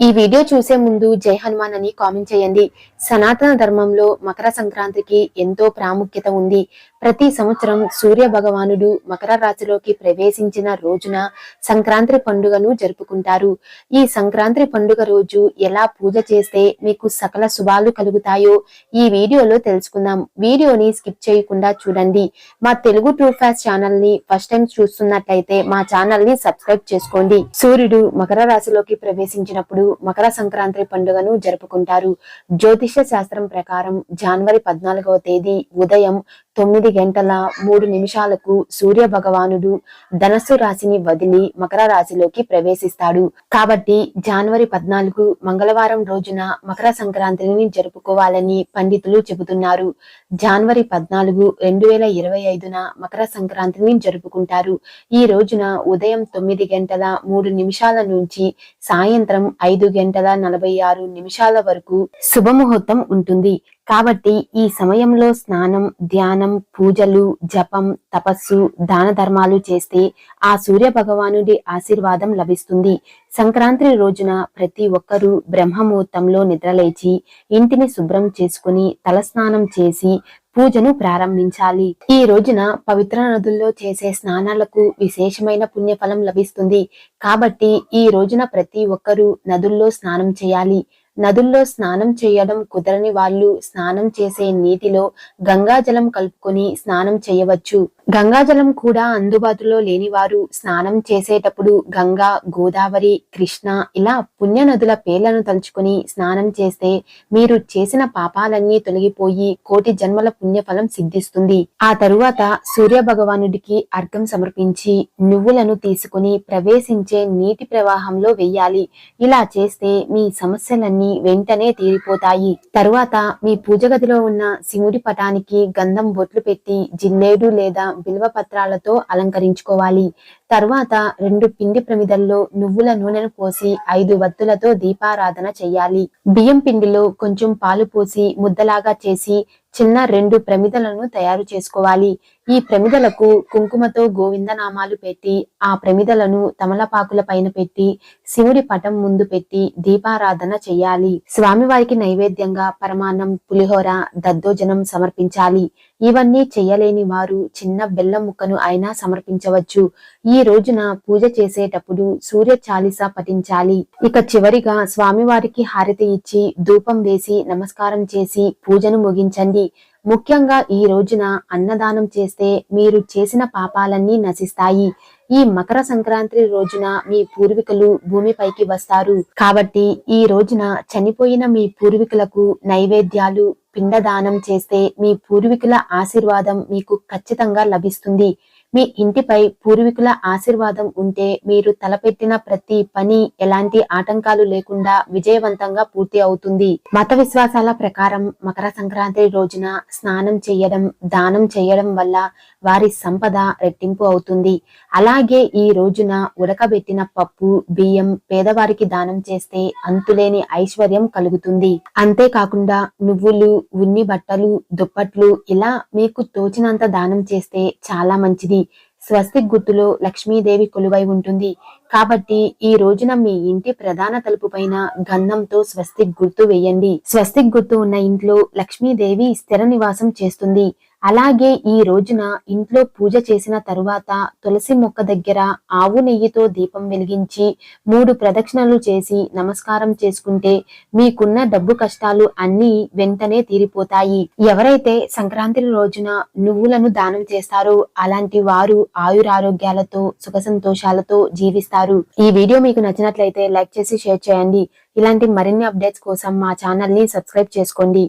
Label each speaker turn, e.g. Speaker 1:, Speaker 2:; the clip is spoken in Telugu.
Speaker 1: ఈ వీడియో చూసే ముందు జై హనుమాన్ అని కామెంట్ చేయండి. సనాతన ధర్మంలో మకర సంక్రాంతికి ఎంతో ప్రాముఖ్యత ఉంది. ప్రతి సంవత్సరం సూర్య భగవానుడు మకర రాశిలోకి ప్రవేశించిన రోజున సంక్రాంతి పండుగను జరుపుకుంటారు. ఈ సంక్రాంతి పండుగ రోజు ఎలా పూజ చేస్తే మీకు సకల శుభాలు కలుగుతాయో ఈ వీడియోలో తెలుసుకుందాం. వీడియోని స్కిప్ చేయకుండా చూడండి. మా తెలుగు ట్రూ ఫాస్ట్ ఛానల్ని ఫస్ట్ టైం చూస్తున్నట్లయితే మా ఛానల్ని సబ్స్క్రైబ్ చేసుకోండి. సూర్యుడు మకర రాశిలోకి ప్రవేశించినప్పుడు మకర సంక్రాంతి పండుగను జరుపుకుంటారు. జ్యోతిష శాస్త్రం ప్రకారం జనవరి పద్నాలుగవ తేదీ ఉదయం తొమ్మిది గంటల మూడు నిమిషాలకు సూర్య భగవానుడు ధనస్సు రాశిని వదిలి మకర రాశిలోకి ప్రవేశిస్తాడు. కాబట్టి జనవరి పద్నాలుగు మంగళవారం రోజున మకర సంక్రాంతిని జరుపుకోవాలని పండితులు చెబుతున్నారు. జనవరి పద్నాలుగు రెండు వేల ఇరవై ఐదున మకర సంక్రాంతిని జరుపుకుంటారు. ఈ రోజున ఉదయం తొమ్మిది గంటల మూడు నిమిషాల నుంచి సాయంత్రం ఐదు గంటల నలభై ఆరు నిమిషాల వరకు శుభముహూర్తం ఉంటుంది. కాబట్టి ఈ సమయంలో స్నానం ధ్యానం పూజలు జపం తపస్సు దాన ధర్మాలు చేస్తే ఆ సూర్య భగవానుడి ఆశీర్వాదం లభిస్తుంది. సంక్రాంతి రోజున ప్రతి ఒక్కరూ బ్రహ్మముహూర్తంలో నిద్రలేచి ఇంటిని శుభ్రం చేసుకుని తలస్నానం చేసి పూజను ప్రారంభించాలి. ఈ రోజున పవిత్ర నదుల్లో చేసే స్నానాలకు విశేషమైన పుణ్యఫలం లభిస్తుంది. కాబట్టి ఈ రోజున ప్రతి ఒక్కరూ నదుల్లో స్నానం చేయాలి. నదుల్లో స్నానం చేయడం కుదరని వాళ్ళు స్నానం చేసే నీటిలో గంగాజలం కలుపుకొని స్నానం చేయవచ్చు. గంగాజలం కూడా అందుబాటులో లేని వారు స్నానం చేసేటప్పుడు గంగా గోదావరి కృష్ణ ఇలా పుణ్య నదుల పేర్లను తలుచుకుని స్నానం చేస్తే మీరు చేసిన పాపాలన్నీ తొలగిపోయి కోటి జన్మల పుణ్యఫలం సిద్ధిస్తుంది. ఆ తరువాత సూర్య భగవానుడికి అర్ఘం సమర్పించి నువ్వులను తీసుకుని ప్రవేశించే నీటి ప్రవాహంలో వెయ్యాలి. ఇలా చేస్తే మీ సమస్యలన్నీ వెంటనే తీరిపోతాయి. తరువాత మీ పూజ గదిలో ఉన్న శివుడి పటానికి గంధం బొట్లు పెట్టి జిల్లేడు లేదా బిల్వ పత్రాలతో అలంకరించుకోవాలి. తర్వాత రెండు పిండి ప్రమిదల్లో నువ్వుల నూనెను పోసి ఐదు వత్తులతో దీపారాధన చెయ్యాలి. బియ్యం పిండిలో కొంచెం పాలు పోసి ముద్దలాగా చేసి చిన్న రెండు ప్రమిదలను తయారు చేసుకోవాలి. ఈ ప్రమిదలకు కుంకుమతో గోవిందనామాలు పెట్టి ఆ ప్రమిదలను తమలపాకుల పైన పెట్టి శివుడి పటం ముందు పెట్టి దీపారాధన చెయ్యాలి. స్వామివారికి నైవేద్యంగా పరమాన్నం పులిహోర దద్దోజనం సమర్పించాలి. ఇవన్నీ చెయ్యలేని వారు చిన్న బెల్లం ముక్కను అయినా సమర్పించవచ్చు. ఈ రోజున పూజ చేసేటప్పుడు సూర్య చాలీస పఠించాలి. ఇక చివరిగా స్వామివారికి హారతి ఇచ్చి ధూపం వేసి నమస్కారం చేసి పూజను ముగించండి. ముఖ్యంగా ఈ రోజున అన్నదానం చేస్తే మీరు చేసిన పాపాలన్నీ నశిస్తాయి. ఈ మకర సంక్రాంతి రోజున మీ పూర్వీకులు భూమిపైకి వస్తారు. కాబట్టి ఈ రోజున చనిపోయిన మీ పూర్వీకులకు నైవేద్యాలు పిండదానం చేస్తే మీ పూర్వీకుల ఆశీర్వాదం మీకు ఖచ్చితంగా లభిస్తుంది. మీ ఇంటిపై పూర్వీకుల ఆశీర్వాదం ఉంటే మీరు తలపెట్టిన ప్రతి పని ఎలాంటి ఆటంకాలు లేకుండా విజయవంతంగా పూర్తి అవుతుంది. మత విశ్వాసాల ప్రకారం మకర సంక్రాంతి రోజున స్నానం చేయడం దానం చేయడం వల్ల వారి సంపద రెట్టింపు అవుతుంది. అలాగే ఈ రోజున ఉడకబెట్టిన పప్పు బియ్యం పేదవారికి దానం చేస్తే అంతులేని ఐశ్వర్యం కలుగుతుంది. అంతేకాకుండా నువ్వులు ఉన్ని బట్టలు దుప్పట్లు ఇలా మీకు తోచినంత దానం చేస్తే చాలా మంచిది. స్వస్తిక్ గుర్తులో లక్ష్మీదేవి కొలువై ఉంటుంది. కాబట్టి ఈ రోజున మీ ఇంటి ప్రధాన తలుపు పైన గంధంతో స్వస్తిక్ గుర్తు వేయండి. స్వస్తిక్ గుర్తు ఉన్న ఇంట్లో లక్ష్మీదేవి స్థిర నివాసం చేస్తుంది. అలాగే ఈ రోజున ఇంట్లో పూజ చేసిన తరువాత తులసి మొక్క దగ్గర ఆవు నెయ్యితో దీపం వెలిగించి మూడు ప్రదక్షిణలు చేసి నమస్కారం చేసుకుంటే మీకున్న డబ్బు కష్టాలు అన్ని వెంటనే తీరిపోతాయి. ఎవరైతే సంక్రాంతి రోజున నువ్వులను దానం చేస్తారో అలాంటి వారు ఆయురారోగ్యాలతో సుఖ సంతోషాలతో జీవిస్తారు. ఈ వీడియో మీకు నచ్చినట్లయితే లైక్ చేసి షేర్ చేయండి. ఇలాంటి మరిన్ని అప్డేట్స్ కోసం మా ఛానల్ని సబ్స్క్రైబ్ చేసుకోండి.